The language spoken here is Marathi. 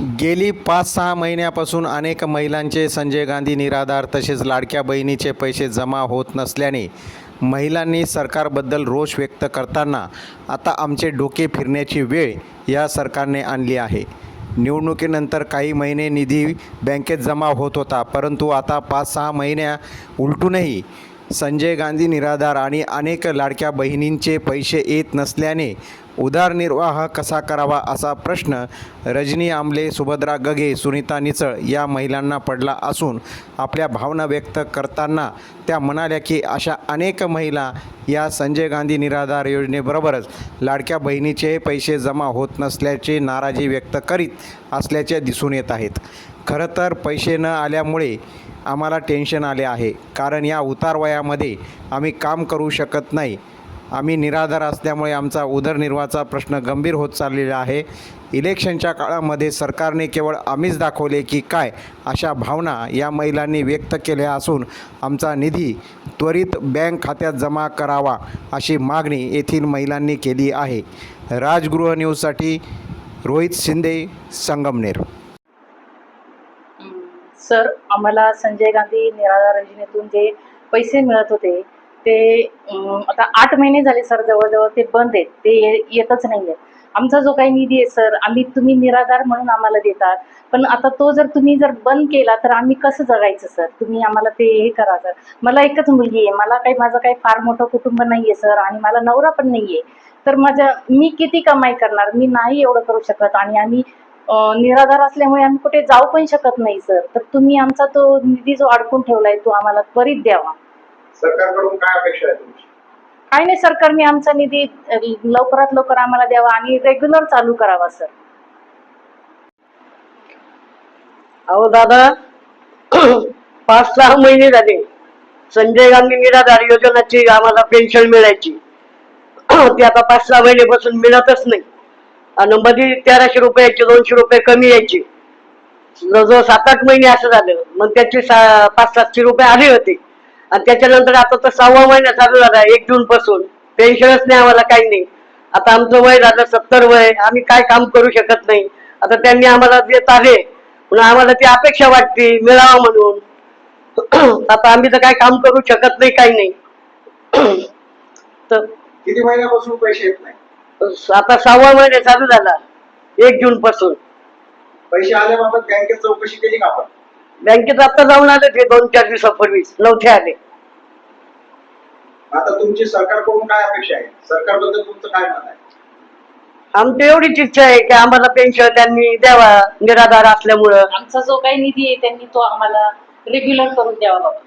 गेली पाच सहा महिन्यापासून अनेक महिलांचे संजय गांधी निराधार तसेच लाडक्या बहिणीचे पैसे जमा होत नसल्याने महिलांनी सरकारबद्दल रोष व्यक्त करताना आता आमचे डोके फिरण्याची वेळ या सरकारने आणली आहे. निवडणुकीनंतर काही महिने निधी बँकेत जमा होत होता परंतु आता पाच सहा महिन्या उलटूनही संजय गांधी निराधार आणि अनेक लाडक्या बहिणींचे पैसे येत नसल्याने उदारनिर्वाह कसा करावा असा प्रश्न रजनी आमले सुभद्रा गगे सुनीता निचळ या महिलांना पडला असून आपल्या भावना व्यक्त करताना त्या म्हणाल्या की अशा अनेक महिला या संजय गांधी निराधार योजनेबरोबरच लाडक्या बहिणीचे पैसे जमा होत नसल्याचे नाराजी व्यक्त करीत असल्याचे दिसून येत आहेत. खरं तर पैसे न आल्यामुळे आम्हाला टेन्शन आले आहे. कारण या उतार वयामध्ये आम्ही काम करू शकत नाही. आम्ही निराधार असल्यामुळे आमचा उदरनिर्वाहाचा प्रश्न गंभीर होत चाललेला आहे. इलेक्शनच्या काळामध्ये सरकारने केवळ आम्हीच दाखवले की काय अशा भावना या महिलांनी व्यक्त केल्या असून आमचा निधी त्वरित बँक खात्यात जमा करावा अशी मागणी येथील महिलांनी केली आहे. राजगृह न्यूजसाठी रोहित शिंदे संगमनेर. सर आम्हाला संजय गांधी निराधार योजनेतून जे पैसे मिळत होते ते आता आठ महिने झाले सर जवळजवळ ते बंद आहेत ते ये- येतच नाही आहेत आमचा जो काही निधी आहे सर आम्ही तुम्ही निराधार म्हणून आम्हाला देतात पण आता तो जर तुम्ही जर बंद केला तर आम्ही कसं जगायचं सर? तुम्ही आम्हाला ते हे करा सर. मला एकच मुलगी आहे मला काही माझं काही फार मोठं कुटुंब नाही आहे सर आणि मला नवरा पण नाही आहे तर माझ्या मी किती कमाई करणार? मी नाही एवढं करू शकत आणि आम्ही निराधार असल्यामुळे आम्ही कुठे जाऊ पण शकत नाही सर. तर तुम्ही आमचा तो निधी जो अडकून ठेवला आहे तो आम्हाला त्वरित द्यावा. सरकारकडून काय अपेक्षा आहे तुमची? काही नाही सरकारने आमचा निधी लवकरात लवकर आम्हाला द्यावा आणि रेग्युलर चालू करावा सर. अहो दादा पाच सहा महिने झाले. संजय गांधी निराधार योजनाची आम्हाला पेन्शन मिळायची. ती आता पाच सहा महिन्यापासून मिळतच नाही. आणि मध्ये तेराशे रुपयाचे दोनशे रुपये कमी यायचे. जवळजवळ सात आठ महिने असं झालं. मग त्याचे सा पाच सातशे रुपये आले होते. आणि त्याच्यानंतर आता तर सहावा महिना चालू झाला एक जून पासून. पेन्शनच नाही आम्हाला काही नाही. आता आमचं वय झालं सत्तर वय आम्ही काय काम करू शकत नाही. आता त्यांनी आम्हाला देत आले म्हणून आम्हाला ती अपेक्षा वाटते मिळावं म्हणून. आता आम्ही तर काय काम करू शकत नाही काही नाही. तर किती महिन्यापासून पैसे येत नाही? आता सहावा महिना चालू झाला एक जून पासून. पैसे आल्याबाबत बँकेत चौकशी केली का आपण? बँकेत आता जाऊन आले ते दोन चार दिवसापूर्वीच नव्हते आले. आता तुमची सरकारकडून काय अपेक्षा आहे? सरकारबद्दल तुमचं काय मत आहे? आमची एवढीच इच्छा आहे की आम्हाला पेन्शन त्यांनी द्यावा निराधार असल्यामुळं. आमचा जो काही निधी आहे त्यांनी तो आम्हाला रेग्युलर करून द्यावा बाबा